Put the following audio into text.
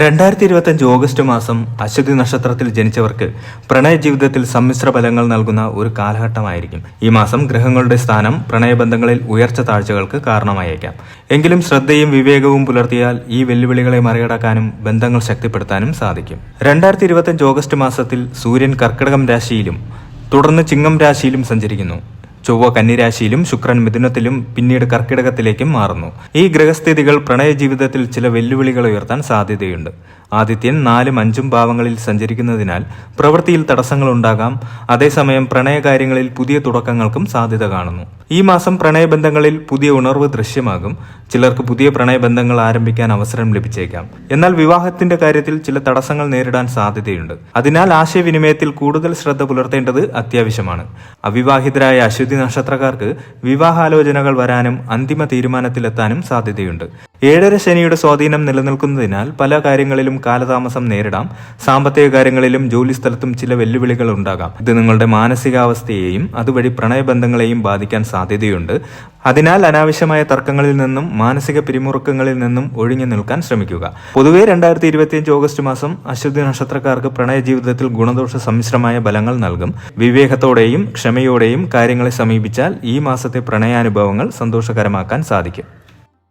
രണ്ടായിരത്തി ഇരുപത്തഞ്ച് ഓഗസ്റ്റ് മാസം അശ്വതി നക്ഷത്രത്തിൽ ജനിച്ചവർക്ക് പ്രണയ ജീവിതത്തിൽ സമ്മിശ്ര ഫലങ്ങൾ നൽകുന്ന ഒരു കാലഘട്ടമായിരിക്കും. ഈ മാസം ഗ്രഹങ്ങളുടെ സ്ഥാനം പ്രണയബന്ധങ്ങളിൽ ഉയർച്ച താഴ്ചകൾക്ക് കാരണമായേക്കാം. എങ്കിലും ശ്രദ്ധയും വിവേകവും പുലർത്തിയാൽ ഈ വെല്ലുവിളികളെ മറികടക്കാനും ബന്ധങ്ങൾ ശക്തിപ്പെടുത്താനും സാധിക്കും. രണ്ടായിരത്തി ഇരുപത്തഞ്ച് ഓഗസ്റ്റ് മാസത്തിൽ സൂര്യൻ കർക്കിടകം രാശിയിലും തുടർന്ന് ചിങ്ങം രാശിയിലും സഞ്ചരിക്കുന്നു. ചൊവ്വ കന്നിരാശിയിലും ശുക്രൻ മിഥുനത്തിലും പിന്നീട് കർക്കിടകത്തിലേക്കും മാറുന്നു. ഈ ഗ്രഹസ്ഥിതികൾ പ്രണയ ജീവിതത്തിൽ ചില വെല്ലുവിളികൾ ഉയർത്താൻ സാധ്യതയുണ്ട്. ആദിത്യൻ നാലും അഞ്ചും ഭാവങ്ങളിൽ സഞ്ചരിക്കുന്നതിനാൽ പ്രവൃത്തിയിൽ തടസ്സങ്ങളുണ്ടാകാം. അതേസമയം പ്രണയകാര്യങ്ങളിൽ പുതിയ തുടക്കങ്ങൾക്കും സാധ്യത കാണുന്നു. ഈ മാസം പ്രണയബന്ധങ്ങളിൽ പുതിയ ഉണർവ് ദൃശ്യമാകും. ചിലർക്ക് പുതിയ പ്രണയബന്ധങ്ങൾ ആരംഭിക്കാൻ അവസരം ലഭിച്ചേക്കാം. എന്നാൽ വിവാഹത്തിന്റെ കാര്യത്തിൽ ചില തടസ്സങ്ങൾ നേരിടാൻ സാധ്യതയുണ്ട്. അതിനാൽ ആശയവിനിമയത്തിൽ കൂടുതൽ ശ്രദ്ധ പുലർത്തേണ്ടത് അത്യാവശ്യമാണ്. അവിവാഹിതരായ അശ്വതി നക്ഷത്രക്കാർക്ക് വിവാഹാലോചനകൾ വരാനും അന്തിമ തീരുമാനത്തിലെത്താനും സാധ്യതയുണ്ട്. ഏഴര ശനിയുടെ സ്വാധീനം നിലനിൽക്കുന്നതിനാൽ പല കാര്യങ്ങളിലും കാലതാമസം നേരിടാം. സാമ്പത്തിക കാര്യങ്ങളിലും ജോലിസ്ഥലത്തും ചില വെല്ലുവിളികൾ ഉണ്ടാകാം. ഇത് നിങ്ങളുടെ മാനസികാവസ്ഥയെയും അതുവഴി പ്രണയബന്ധങ്ങളെയും ബാധിക്കാൻ സാധ്യതയുണ്ട്. അതിനാൽ അനാവശ്യമായ തർക്കങ്ങളിൽ നിന്നും മാനസിക പിരിമുറുക്കങ്ങളിൽ നിന്നും ഒഴിഞ്ഞു നിൽക്കാൻ ശ്രമിക്കുക. പൊതുവെ രണ്ടായിരത്തി ഇരുപത്തിയഞ്ച് ഓഗസ്റ്റ് മാസം അശ്വതി നക്ഷത്രക്കാർക്ക് പ്രണയ ജീവിതത്തിൽ ഗുണദോഷ സമ്മിശ്രമായ ബലങ്ങൾ നൽകും. വിവേകത്തോടെയും ക്ഷമയോടെയും കാര്യങ്ങളെ സമീപിച്ചാൽ ഈ മാസത്തെ പ്രണയാനുഭവങ്ങൾ സന്തോഷകരമാക്കാൻ സാധിക്കും.